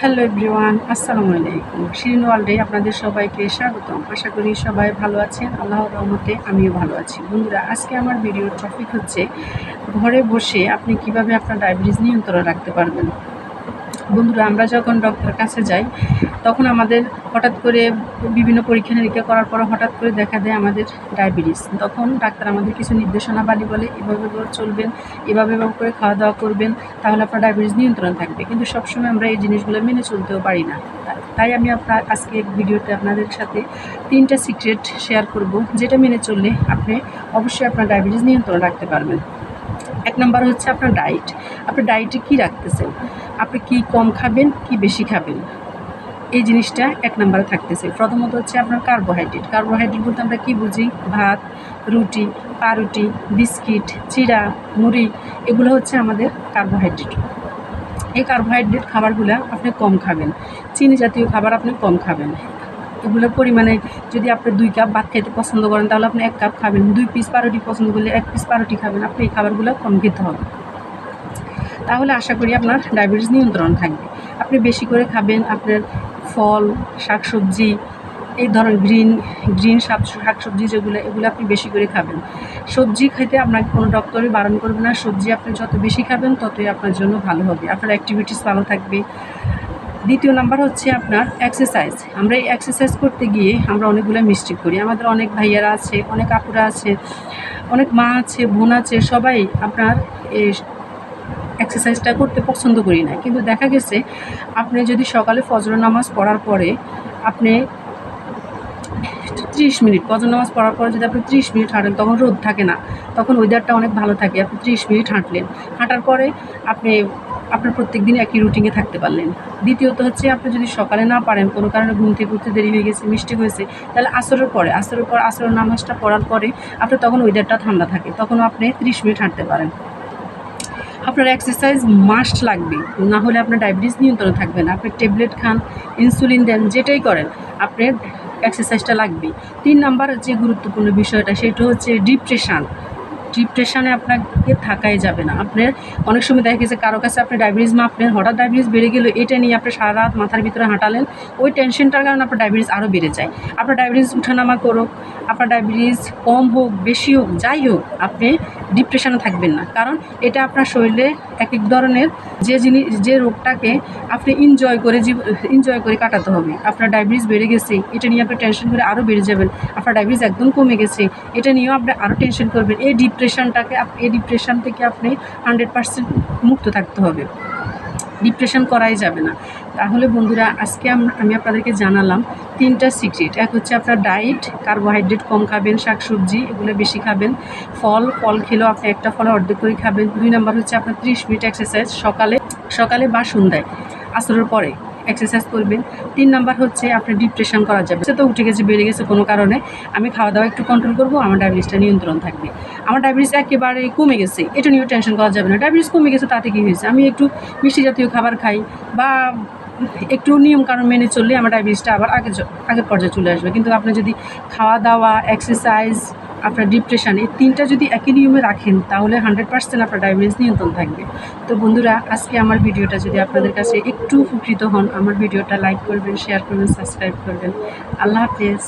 Hello everyone আসসালামু আলাইকুম। শিরিন ওয়ার্ল্ডে আপনাদের সবাইকে স্বাগতম। আশা করি সবাই ভালো আছেন। আল্লাহ রহমতে আমিও ভালো আছি। বন্ধুরা, আজকে আমার ভিডিওর টপিক হচ্ছে, ঘরে বসে আপনি কীভাবে আপনার ডায়াবেটিস নিয়ন্ত্রণ রাখতে পারবেন? বন্ধুরা, আমরা যখন ডক্টরের কাছে যাই, তখন আমাদের হঠাৎ করে বিভিন্ন পরীক্ষা নিরীক্ষা করার পর হঠাৎ করে দেখা দেয় আমাদের ডায়াবেটিস তখন ডাক্তার আমাদের কিছু নির্দেশনাবালী বলে, এভাবে চলবেন, এভাবে এভাবে করে খাওয়া দাওয়া করবেন, তাহলে আপনার ডায়াবেটিস নিয়ন্ত্রণ থাকবে। কিন্তু সবসময় আমরা এই জিনিসগুলো মেনে চলতেও পারি না। তাই আমি আপনার আজকে ভিডিওতে আপনাদের সাথে তিনটা সিক্রেট শেয়ার করব, যেটা মেনে চললে আপনি অবশ্যই আপনার ডায়াবেটিস নিয়ন্ত্রণ রাখতে পারবেন। এক নম্বর হচ্ছে আপনার ডায়েট আপনার ডায়েটে কী রাখতেছেন? আপনি কি কম খাবেন, কি বেশি খাবেন? এই জিনিসটা এক নম্বরে থাকতেছে। প্রথমত হচ্ছে আপনার কার্বোহাইড্রেট কার্বোহাইড্রেট বলতে আমরা কী বুঝি? ভাত, রুটি, পাউরুটি, বিস্কিট, চিড়া, মুড়ি, এগুলো হচ্ছে আমাদের কার্বোহাইড্রেট এই কার্বোহাইড্রেট খাবারগুলো আপনি কম খাবেন। চিনি জাতীয় খাবার আপনি কম খাবেন। এগুলোর পরিমাণে যদি আপনি দুই কাপ ভাত খেতে পছন্দ করেন, তাহলে আপনি এক কাপ খাবেন। দুই পিস পাউরুটি পছন্দ করলে এক পিস পাউরুটি খাবেন। আপনি এই খাবারগুলো কম খেতে হবে। তাহলে আশা করি আপনার ডায়াবেটিস নিয়ন্ত্রণ থাকবে। আপনি বেশি করে খাবেন, আপনার ফল, শাকসবজি, এই ধরনের গ্রিন গ্রিন শাক, শাকসবজি যেগুলো, এগুলো আপনি বেশি করে খাবেন। সবজি খেতে আপনাকে কোনো ডক্টরই বারণ করবে না। সবজি আপনি যত বেশি খাবেন, ততই আপনার জন্য ভালো হবে। আপনার অ্যাক্টিভিটিস ভালো থাকবে। দ্বিতীয় নাম্বার হচ্ছে আপনার এক্সারসাইজ আমরা এই এক্সারসাইজ করতে গিয়ে আমরা অনেকগুলো মিস্টেক করি। আমাদের অনেক ভাইয়ারা আছে, অনেক আপুরা আছে, অনেক মা আছে, বোন আছে, সবাই আপনার এক্সারসাইজটা করতে পছন্দ করি না। কিন্তু দেখা গেছে, আপনি যদি সকালে ফজর নামাজ পড়ার পরে আপনি ত্রিশ মিনিট, ফজর নামাজ পড়ার পরে যদি আপনি ত্রিশ মিনিট হাঁটেন, তখন রোদ থাকে না। তখন ওয়েদারটা অনেক ভালো থাকে, আপনি ত্রিশ মিনিট হাঁটলেন। হাঁটার পরে আপনি, আপনার প্রত্যেক দিন একই রুটিনে থাকতে পারলেন। দ্বিতীয়ত হচ্ছে, আপনি যদি সকালে না পারেন, কোনো কারণে ঘুম থেকে উঠতে দেরি হয়ে গেছে, মিষ্টি হয়েছে, তাহলে আসরের পরে, আসরের পর আসরের নামাজটা পড়ার পরে, আপনার তখন ওয়েদারটা ঠান্ডা থাকে। তখন আপনি ত্রিশ মিনিট হাঁটতে পারেন। আপনার এক্সারসাইজ মাস্ট লাগবে। না হলে আপনার ডায়াবেটিস নিয়ন্ত্রণে থাকবে না। আপনি ট্যাবলেট খান ইনসুলিন দেন, যেটাই করেন, আপনার এক্সারসাইজটা লাগবে তিন নাম্বার যে গুরুত্বপূর্ণ বিষয়টা, সেটা হচ্ছে ডিপ্রেশান ডিপ্রেশনে আপনাকে থাকাই যাবে না। আপনার অনেক সময় দেখা গেছে কারও কাছে আপনার ডায়াবেটিস মাপলেন, হঠাৎ ডায়াবেটিস বেড়ে গেলো, এটা নিয়ে আপনি সারা রাত মাথার ভিতরে হাঁটালেন, ওই টেনশনটার কারণে আপনার ডায়াবেটিস আরও বেড়ে যায়। আপনার ডায়াবেটিস উঠানামা করুক, আপনার ডায়াবেটিস কম হোক, বেশি হোক, যাই হোক, আপনি ডিপ্রেশনে থাকবেন না। কারণ এটা আপনার শরীরে এক এক ধরনের যে জিনিস যে রোগটাকে আপনি এনজয় করে এনজয় করে কাটাতে হবে। আপনার ডায়াবেটিস বেড়ে গেছে, এটা নিয়ে আপনি টেনশন করে আরও বেড়ে যাবেন। আপনার ডায়াবেটিস একদম কমে গেছে, এটা নিয়েও আপনি আরও টেনশন করবেন। এই ডিপ্রেশনটাকে এই ডিপ্রেশন থেকে আপনি হান্ড্রেড পার্সেন্ট মুক্ত থাকতে হবে। ডিপ্রেশন করাই যাবে না। তাহলে বন্ধুরা, আজকে আমি আপনাদেরকে জানালাম তিনটা সিক্রেট এক হচ্ছে আপনার ডায়েট কার্বোহাইড্রেট কম খাবেন, শাকসবজি, এগুলো বেশি খাবেন। ফল ফল খেলেও আপনি একটা ফল অর্ধেক করে খাবেন। দুই নম্বর হচ্ছে আপনার ত্রিশ মিনিট এক্সারসাইজ সকালে সকালে বা সন্ধ্যায়। আসরের পরে। এক্সারসাইজ করবেন। তিন নাম্বার হচ্ছে আপনার ডিপ্রেশন করা যাবে। সে তো উঠে গেছে বেড়ে গেছে কোনো কারণে। আমি খাওয়া দাওয়া একটু কন্ট্রোল করব, আমার ডায়াবেটিসটা নিয়ন্ত্রণ থাকবে। আমার ডায়াবেটিস একেবারে কমে গেছে, এটা নিয়েও টেনশন করা যাবে না। ডায়াবেটিস কমে গেছে, তাতে কী হয়েছে? আমি একটু মিষ্টি জাতীয় খাবার খাই বা একটু নিয়ম কারণ মেনে চললে আমার ডায়াবেটিসটা আবার আগে আগের পর্যায়ে চলে আসবে। কিন্তু আপনি যদি খাওয়া দাওয়া এক্সারসাইজ আপনার ডিপ্রেশন এই তিনটা যদি একই নিয়মে রাখেন, তাহলে হান্ড্রেড পার্সেন্ট আপনার ডায়াবেটিস নিয়ন্ত্রণ থাকবে। তো বন্ধুরা, আজকে আমার ভিডিওটা যদি আপনাদের কাছে একটু উপকৃত হন, আমার ভিডিওটা লাইক করবেন শেয়ার করবেন সাবস্ক্রাইব করবেন। আল্লাহ হাফেজ।